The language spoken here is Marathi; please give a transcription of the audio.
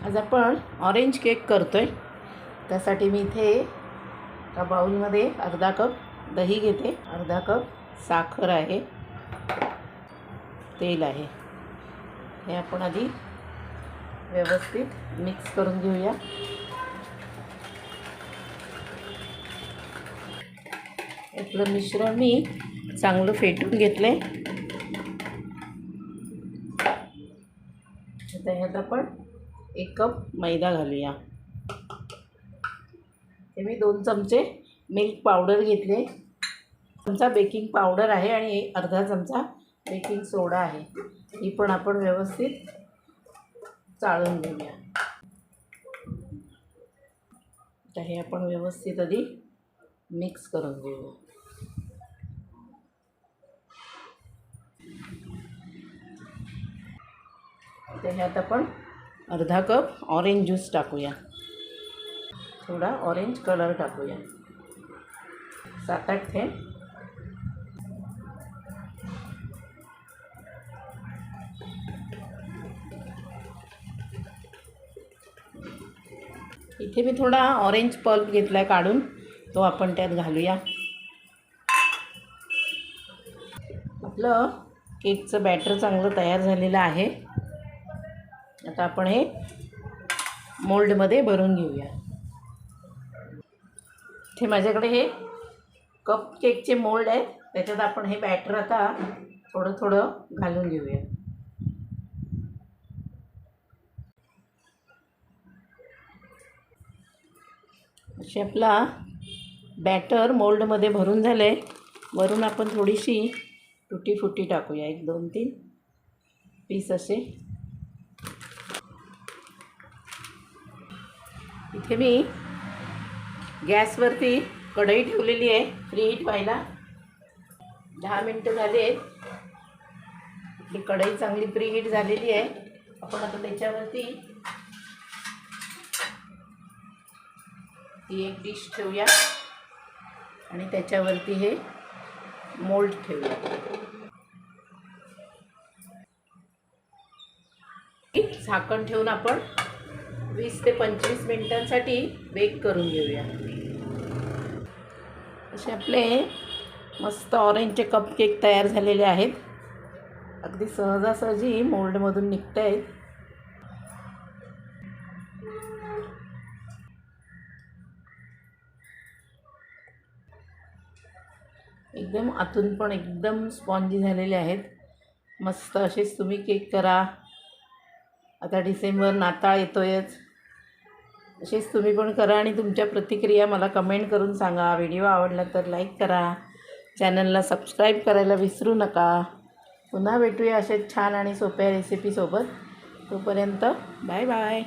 आज आपण ऑरेंज केक करतो आहे त्यासाठी मी इथे एका बाऊलमध्ये अर्धा कप दही घेते. अर्धा कप साखर आहे. तेल आहे. हे आपण आधी व्यवस्थित मिक्स करून घेऊया. आपलं मिश्रण मी चांगलं फेटून घेतलं आहे आता ह्यात आपण एक कप मैदा घालूया. ते मी दोन चमचे मिल्क पावडर घेतले. चमचा बेकिंग पावडर आहे आणि अर्धा चमचा बेकिंग सोडा आहे. ही पण आपण व्यवस्थित चाळून घेऊया. तर हे आपण व्यवस्थित आधी मिक्स करून घेऊया. तर ह्यात आपण अर्धा कप ऑरेंज ज्यूस टाकूया. थोडा ऑरेंज कलर टाकूया. सात आठ थेंब. इथे मी थोडा ऑरेंज पल्प घेतला आहे काढून तो आपण त्यात घालूया. आपलं केकचं बॅटर चांगलं तयार झालेलं आहे. आता आपण हे मोल्डमध्ये भरून घेऊया. इथे माझ्याकडे हे कप केकचे मोल्ड आहेत. त्याच्यात आपण हे बॅटर आता थोडं थोडं घालून घेऊया. असे आपला बॅटर मोल्डमध्ये भरून झालं आहे वरून आपण थोडीशी तुटी फुटी टाकूया. एक दोन तीन पीस असे. इथे मी गॅसवरती कढई ठेवलेली आहे. फ्री हीट व्हायला. दहा मिनटं झाली आहेत. आपली कढई चांगली प्री हीट झालेली आहे. आपण आता त्याच्यावरती ती एक डिश ठेवूया. आणि त्याच्यावरती हे मोल्ड ठेवूया. झाकण ठेवून आपण वीस ते पंचवीस मिनटांसाठी बेक करून घेऊया. असे आपले मस्त ऑरेंजचे कप केक तयार झालेले आहेत. अगदी सहजासहजी मोल्डमधून निघत आहेत एकदम आतून पण एकदम स्पॉन्जी झालेले आहेत. मस्त असेच तुम्ही केक करा. आता डिसेंबर नाताळ येतोयच. असेच तुम्ही पण करा आणि तुमच्या प्रतिक्रिया मला कमेंट करून सांगा. व्हिडिओ आवडला तर लाईक करा. चॅनलला सबस्क्राईब करायला विसरू नका. पुन्हा भेटूया असेच छान आणि सोप्या रेसिपीसोबत तोपर्यंत बाय बाय